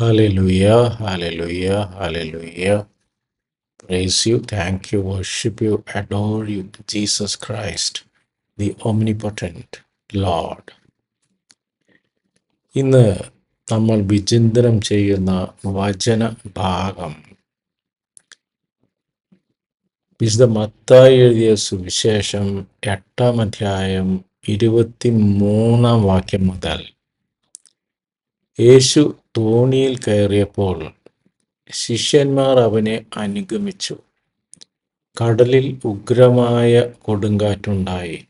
Hallelujah, hallelujah, hallelujah. Praise you, thank you, worship you, adore you, Jesus Christ, the omnipotent Lord. ഇന്ന് നമ്മൾ വിചിന്തനം ചെയ്യുന്ന വചന ഭാഗം വിശുദ്ധ മത്തായി എഴുതിയ സുവിശേഷം എട്ടാം അധ്യായം ഇരുപത്തി മൂന്നാം വാക്യം മുതൽ യേശു തോണിയിൽ കയറിയപ്പോൾ ശിഷ്യന്മാർ അവനെ അനുഗമിച്ചു. കടലിൽ ഉഗ്രമായ കൊടുങ്കാറ്റുണ്ടായി.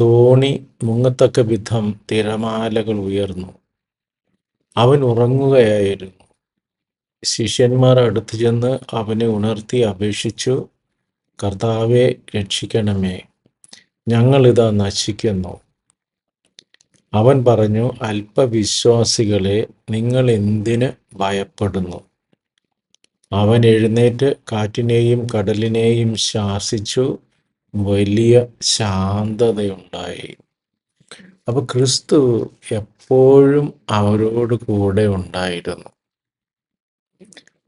തോണി മുങ്ങത്തക്ക വിധം തിരമാലകൾ ഉയർന്നു. അവൻ ഉറങ്ങുകയായിരുന്നു. ശിഷ്യന്മാർ അടുത്തു ചെന്ന് അവനെ ഉണർത്തി അപേക്ഷിച്ചു കർത്താവെ രക്ഷിക്കണമേ. ഞങ്ങളിതാ നശിക്കുന്നു. അവൻ പറഞ്ഞു അല്പവിശ്വാസികളെ നിങ്ങൾ എന്തിന് ഭയപ്പെടുന്നു? അവൻ എഴുന്നേറ്റ് കാറ്റിനെയും കടലിനെയും ശാസിച്ചു. വലിയ ശാന്തതയുണ്ടായി. അപ്പൊ ക്രിസ്തു എപ്പോഴും അവരോട് കൂടെ ഉണ്ടായിരുന്നു.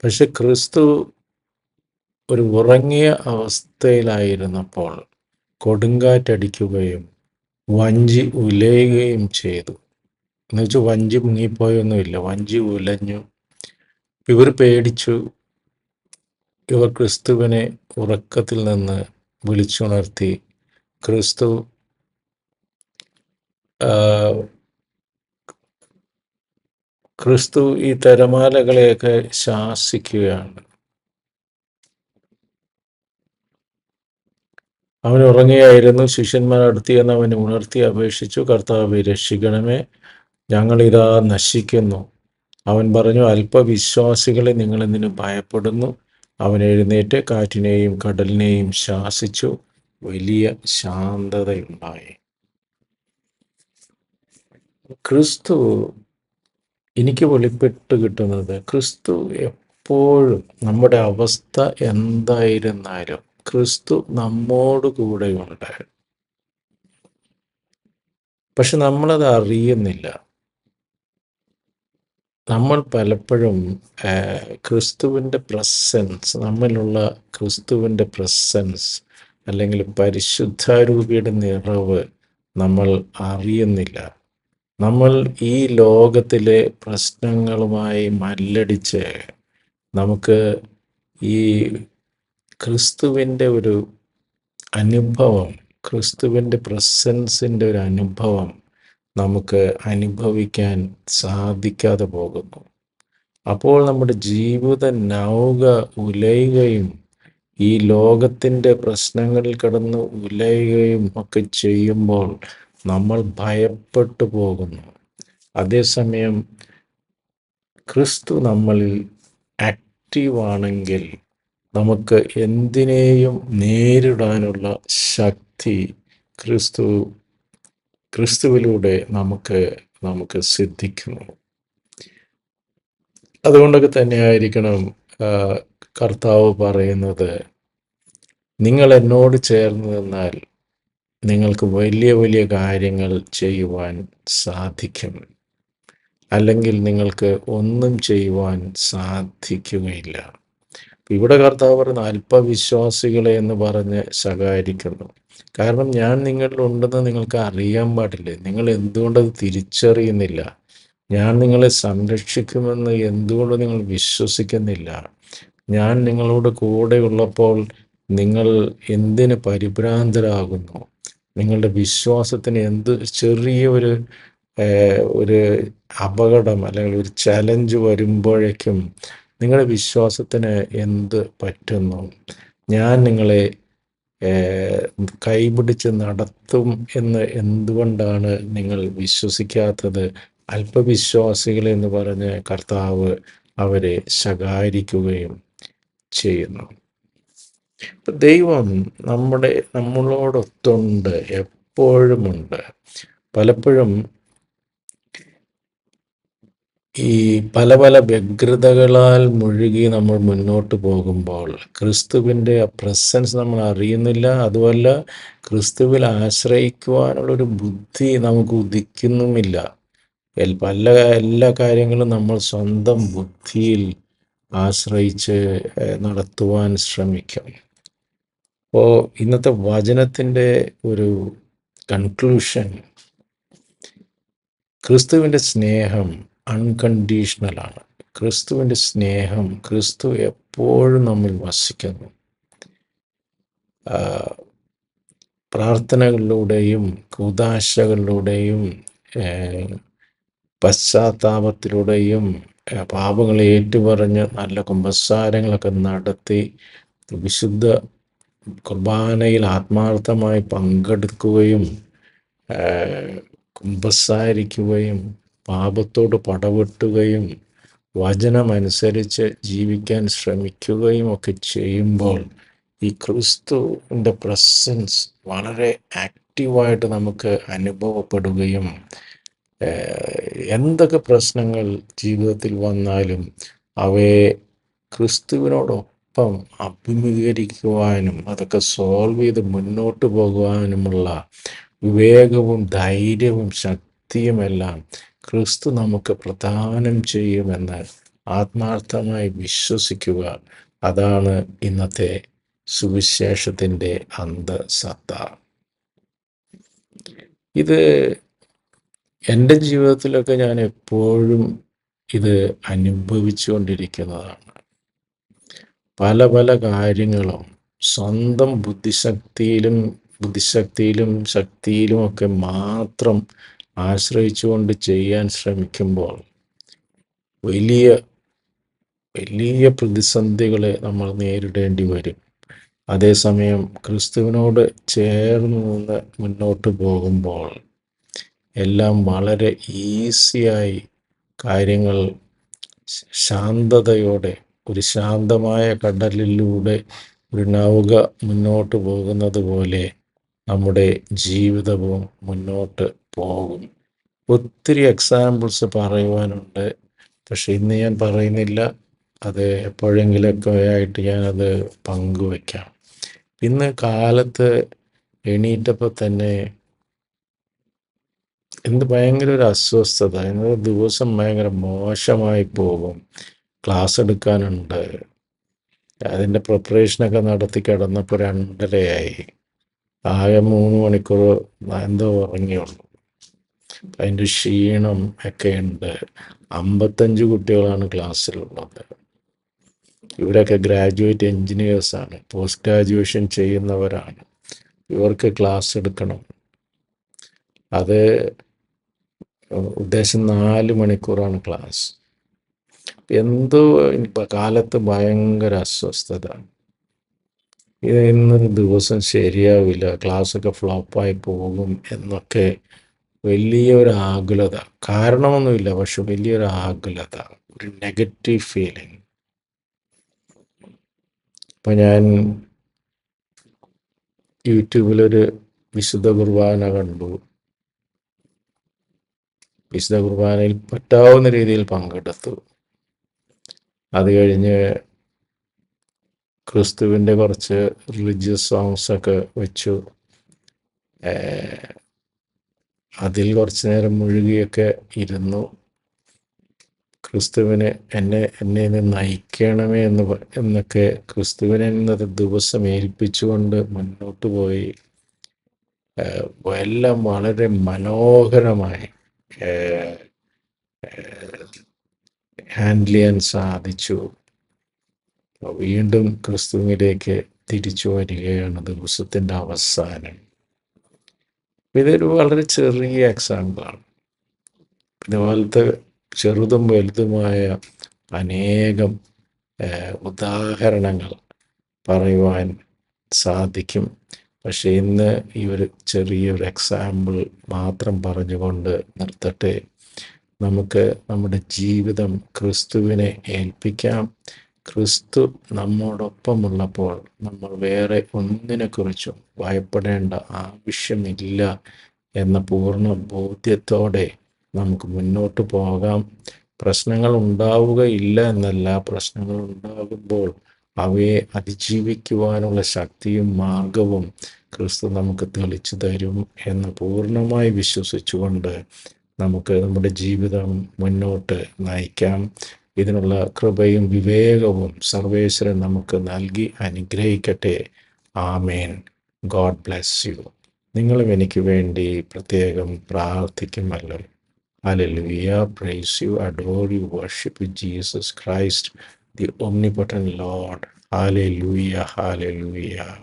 പക്ഷെ ക്രിസ്തു ഒരു ഉറങ്ങിയ അവസ്ഥയിലായിരുന്നപ്പോൾ കൊടുങ്കാറ്റടിക്കുകയും വഞ്ചി ഉലയുകയും ചെയ്തു. എന്നുവെച്ചാൽ വഞ്ചി മുങ്ങിപ്പോയൊന്നുമില്ല. വഞ്ചി ഉലഞ്ഞു. ഇവർ പേടിച്ചു. ഇവർ ക്രിസ്തുവിനെ ഉറക്കത്തിൽ നിന്ന് വിളിച്ചുണർത്തി. ക്രിസ്തു ക്രിസ്തു ഈ തിരമാലകളെയൊക്കെ ശാസിക്കുകയാണ്. അവൻ ഉറങ്ങിയായിരുന്നു ശിഷ്യന്മാർ അടുത്ത് എന്ന് അവനെ ഉണർത്തി അപേക്ഷിച്ചു കർത്താവ് രക്ഷിക്കണമേ ഞങ്ങളിതാ നശിക്കുന്നു. അവൻ പറഞ്ഞു അല്പവിശ്വാസികളെ നിങ്ങൾ എന്തിന് ഭയപ്പെടുന്നു. അവൻ എഴുന്നേറ്റ് കാറ്റിനെയും കടലിനെയും ശാസിച്ചു. വലിയ ശാന്തതയുണ്ടായി. ക്രിസ്തു എനിക്ക് വെളിപ്പെട്ട് കിട്ടുന്നത് ക്രിസ്തു എപ്പോഴും നമ്മുടെ അവസ്ഥ എന്തായിരുന്നാലും ക്രിസ്തു നമ്മോട് കൂടെയുണ്ട് പക്ഷെ നമ്മളത് അറിയുന്നില്ല. നമ്മൾ പലപ്പോഴും ക്രിസ്തുവിന്റെ പ്രസൻസ് നമ്മിലുള്ള ക്രിസ്തുവിന്റെ പ്രസൻസ് അല്ലെങ്കിൽ പരിശുദ്ധാരൂപിയുടെ നിറവ് നമ്മൾ അറിയുന്നില്ല. നമ്മൾ ഈ ലോകത്തിലെ പ്രശ്നങ്ങളുമായി മല്ലടിച്ച് നമുക്ക് ഈ ക്രിസ്തുവിന്റെ ഒരു അനുഭവം ക്രിസ്തുവിന്റെ പ്രസൻസിന്റെ ഒരു അനുഭവം നമുക്ക് അനുഭവിക്കാൻ സാധിക്കാതെ പോകുന്നു. അപ്പോൾ നമ്മുടെ ജീവിത നൗക ഉലയുകയും ഈ ലോകത്തിന്റെ പ്രശ്നങ്ങളിൽ കിടന്ന് ഉലയുകയും ഒക്കെ ചെയ്യുമ്പോൾ നമ്മൾ ഭയപ്പെട്ടു പോകുന്നു. അതേസമയം ക്രിസ്തു നമ്മളിൽ ആക്റ്റീവാണെങ്കിൽ നമുക്ക് എന്തിനേയും നേരിടാനുള്ള ശക്തി ക്രിസ്തു ക്രിസ്തുവിലൂടെ നമുക്ക് നമുക്ക് സിദ്ധിക്കുന്നു. അതുകൊണ്ടൊക്കെ തന്നെയായിരിക്കണം കർത്താവ് പറയുന്നത് നിങ്ങൾ എന്നോട് ചേർന്ന് നിന്നാൽ നിങ്ങൾക്ക് വലിയ വലിയ കാര്യങ്ങൾ ചെയ്യുവാൻ സാധിക്കും. അല്ലെങ്കിൽ നിങ്ങൾക്ക് ഒന്നും ചെയ്യുവാൻ സാധിക്കുകയില്ല. ഇവിടെ കർത്താവ് പറയുന്ന അല്പവിശ്വാസികളെ എന്ന് പറഞ്ഞ് ശകാരിക്കുന്നു. കാരണം ഞാൻ നിങ്ങളിൽ ഉണ്ടെന്ന് നിങ്ങൾക്ക് അറിയാൻ പാടില്ലേ? നിങ്ങൾ എന്തുകൊണ്ടത് തിരിച്ചറിയുന്നില്ല? ഞാൻ നിങ്ങളെ സംരക്ഷിക്കുമെന്ന് എന്തുകൊണ്ട് നിങ്ങൾ വിശ്വസിക്കുന്നില്ല? ഞാൻ നിങ്ങളോട് കൂടെ ഉള്ളപ്പോൾ നിങ്ങൾ എന്തിന് പരിഭ്രാന്തരാകുന്നു? നിങ്ങളുടെ വിശ്വാസത്തിന് എന്ത് ചെറിയ ഒരു ഒരു അപകടം അല്ലെങ്കിൽ ഒരു ചലഞ്ച് വരുമ്പോഴേക്കും നിങ്ങളുടെ വിശ്വാസത്തിന് എന്ത് പറ്റുന്നു? ഞാൻ നിങ്ങളെ കൈപിടിച്ച് നടത്തും എന്ന് എന്തുകൊണ്ടാണ് നിങ്ങൾ വിശ്വസിക്കാത്തത്? അല്പവിശ്വാസികൾ എന്ന് പറഞ്ഞ് കർത്താവ് അവരെ ശകാരിക്കുകയും ചെയ്യുന്നു. ദൈവം നമ്മുടെ നമ്മളോടൊത്തുണ്ട് എപ്പോഴുമുണ്ട്. പലപ്പോഴും ഈ പല പല വ്യഗ്രതകളാൽ മുഴുകി നമ്മൾ മുന്നോട്ട് പോകുമ്പോൾ ക്രിസ്തുവിന്റെ പ്രസൻസ് നമ്മൾ അറിയുന്നില്ല. അതുമല്ല ക്രിസ്തുവിൽ ആശ്രയിക്കുവാനുള്ളൊരു ബുദ്ധി നമുക്ക് ഉദിക്കുന്നുമില്ല. പല എല്ലാ കാര്യങ്ങളും നമ്മൾ സ്വന്തം ബുദ്ധിയിൽ ആശ്രയിച്ച് നടത്തുവാൻ ശ്രമിക്കും. അപ്പോൾ ഇന്നത്തെ വചനത്തിന്റെ ഒരു കൺക്ലൂഷൻ ക്രിസ്തുവിന്റെ സ്നേഹം അൺകണ്ടീഷണലാണ് ക്രിസ്തുവിന്റെ സ്നേഹം ക്രിസ്തു എപ്പോഴും നമ്മിൽ വസിക്കുന്നു. പ്രാർത്ഥനകളിലൂടെയും കൂതാശകളിലൂടെയും പശ്ചാത്താപത്തിലൂടെയും പാപങ്ങളെ ഏറ്റുപറഞ്ഞ് നല്ല കുമ്പസാരങ്ങളൊക്കെ നടത്തി വിശുദ്ധ കുർബാനയിൽ ആത്മാർത്ഥമായി പങ്കെടുക്കുകയും കുമ്പസാരിക്കുകയും പാപത്തോട് പടവെട്ടുകയും വചനമനുസരിച്ച് ജീവിക്കാൻ ശ്രമിക്കുകയും ഒക്കെ ചെയ്യുമ്പോൾ ഈ ക്രിസ്തുവിന്റെ പ്രസൻസ് വളരെ ആക്റ്റീവായിട്ട് നമുക്ക് അനുഭവപ്പെടുകയും എന്തൊക്കെ പ്രശ്നങ്ങൾ ജീവിതത്തിൽ വന്നാലും അവയെ ക്രിസ്തുവിനോടൊപ്പം അഭിമുഖീകരിക്കുവാനും അതൊക്കെ സോൾവ് ചെയ്ത് മുന്നോട്ട് പോകുവാനുമുള്ള വിവേകവും ധൈര്യവും ശക്തിയുമെല്ലാം ക്രിസ്തു നമുക്ക് പ്രദാനം ചെയ്യുമെന്ന് ആത്മാർത്ഥമായി വിശ്വസിക്കുക. അതാണ് ഇന്നത്തെ സുവിശേഷത്തിന്റെ അന്തസത്ത. ഇത് എന്റെ ജീവിതത്തിലൊക്കെ ഞാൻ എപ്പോഴും ഇത് അനുഭവിച്ചുകൊണ്ടിരിക്കുന്നതാണ്. പല പല കാര്യങ്ങളും സ്വന്തം ബുദ്ധിശക്തിയിലും ബുദ്ധിശക്തിയിലും ശക്തിയിലും ഒക്കെ മാത്രം ആശ്രയിച്ചുകൊണ്ട് ചെയ്യാൻ ശ്രമിക്കുമ്പോൾ വലിയ വലിയ പ്രതിസന്ധികളെ നമ്മൾ നേരിടേണ്ടി വരും. അതേസമയം ക്രിസ്തുവിനോട് ചേർന്ന് നിന്ന് മുന്നോട്ട് പോകുമ്പോൾ എല്ലാം വളരെ ഈസിയായി കാര്യങ്ങൾ ശാന്തതയോടെ ഒരു ശാന്തമായ കടലിലൂടെ ഒരു നൗക മുന്നോട്ട് പോകുന്നത് പോലെ നമ്മുടെ ജീവിതവും മുന്നോട്ട് പോകും. ഒത്തിരി എക്സാമ്പിൾസ് പറയുവാനുണ്ട്. പക്ഷെ ഇന്ന് ഞാൻ പറയുന്നില്ല. അത് എപ്പോഴെങ്കിലൊക്കെ ആയിട്ട് ഞാനത് പങ്കുവെക്കാം. ഇന്ന് കാലത്ത് എണീറ്റപ്പോൾ തന്നെ എന്ത് ഭയങ്കര ഒരു അസ്വസ്ഥത. ഇന്നത്തെ ദിവസം ഭയങ്കര മോശമായി പോകും. ക്ലാസ് എടുക്കാനുണ്ട്. അതിന്റെ പ്രിപ്പറേഷനൊക്കെ നടത്തി കിടന്നപ്പോൾ രണ്ടരയായി. ആകെ മൂന്ന് മണിക്കൂർ എന്തോ ഉറങ്ങിയുള്ളൂ. അതിന്റെ ക്ഷീണം ഒക്കെ ഉണ്ട്. അമ്പത്തഞ്ച് കുട്ടികളാണ് ക്ലാസ്സിലുള്ളത്. ഇവരൊക്കെ ഗ്രാജുവേറ്റ് എൻജിനീയേഴ്സാണ് പോസ്റ്റ് ഗ്രാജുവേഷൻ ചെയ്യുന്നവരാണ്. ഇവർക്ക് ക്ലാസ് എടുക്കണം. അത് ഉദ്ദേശം നാല് മണിക്കൂറാണ് ക്ലാസ്. എന്തോ കാലത്ത് ഭയങ്കര അസ്വസ്ഥത. ഇന്നൊരു ദിവസം ശരിയാവില്ല. ക്ലാസ്സൊക്കെ ഫ്ലോപ്പായി പോകും എന്നൊക്കെ വലിയൊരു ആകുലത. കാരണമൊന്നുമില്ല പക്ഷെ വലിയൊരു ആകുലത. ഒരു നെഗറ്റീവ് ഫീലിംഗ് ഇപ്പൊ ഞാൻ യൂട്യൂബിലൊരു വിശുദ്ധ കുർബാന കണ്ടു. വിശുദ്ധ കുർബാനയിൽ പറ്റാവുന്ന രീതിയിൽ പങ്കെടുത്തു. അത് കഴിഞ്ഞ് ക്രിസ്തുവിന്റെ കുറച്ച് റിലീജിയസ് സോങ്സ് ഒക്കെ വെച്ചു. അതിൽ കുറച്ച് നേരം മുഴുകിയൊക്കെ ഇരുന്നു. ക്രിസ്തുവിനെ എന്നെ എന്നെ നയിക്കണമേ എന്ന് എന്നൊക്കെ ക്രിസ്തുവിനെ ഇന്നത്തെ ദിവസം ഏൽപ്പിച്ചുകൊണ്ട് മുന്നോട്ട് പോയി. എല്ലാം വളരെ മനോഹരമായി ഹാൻഡിൽ ചെയ്യാൻ സാധിച്ചു. വീണ്ടും ക്രിസ്തുവിലേക്ക് തിരിച്ചു വരികയാണ് ദിവസത്തിന്റെ അവസാനം. ഇതൊരു വളരെ ചെറിയ എക്സാമ്പിളാണ് ഇതുപോലത്തെ ചെറുതും വലുതുമായ അനേകം ഉദാഹരണങ്ങൾ പറയുവാൻ സാധിക്കും. പക്ഷെ ഇന്ന് ഈ ഒരു ചെറിയൊരു എക്സാമ്പിൾ മാത്രം പറഞ്ഞുകൊണ്ട് നിർത്തട്ടെ. നമുക്ക് നമ്മുടെ ജീവിതം ക്രിസ്തുവിനെ ഏൽപ്പിക്കാം. ക്രിസ്തു നമ്മോടൊപ്പമുള്ളപ്പോൾ നമ്മൾ വേറെ ഒന്നിനെക്കുറിച്ചും ഭയപ്പെടേണ്ട ആവശ്യമില്ല എന്ന പൂർണ ബോധ്യത്തോടെ നമുക്ക് മുന്നോട്ട് പോകാം. പ്രശ്നങ്ങൾ ഉണ്ടാവുകയില്ല എന്നല്ല. പ്രശ്നങ്ങൾ ഉണ്ടാകുമ്പോൾ അവയെ അതിജീവിക്കുവാനുള്ള ശക്തിയും മാർഗവും ക്രിസ്തു നമുക്ക് തെളിച്ചു തരും എന്ന് പൂർണമായി വിശ്വസിച്ചുകൊണ്ട് നമുക്ക് നമ്മുടെ ജീവിതം മുന്നോട്ട് നയിക്കാം. ഇതിനുള്ള കൃപയും വിവേകവും സർവേശ്വരൻ നമുക്ക് നൽകി അനുഗ്രഹിക്കട്ടെ ആമേൻ ഗോഡ് ബ്ലെസ് യു നിങ്ങളും എനിക്ക് വേണ്ടി പ്രത്യേകം പ്രാർത്ഥിക്കുമല്ലോ Hallelujah. Praise you, adore you, worship you, Jesus Christ, the omnipotent Lord. Hallelujah. Hallelujah.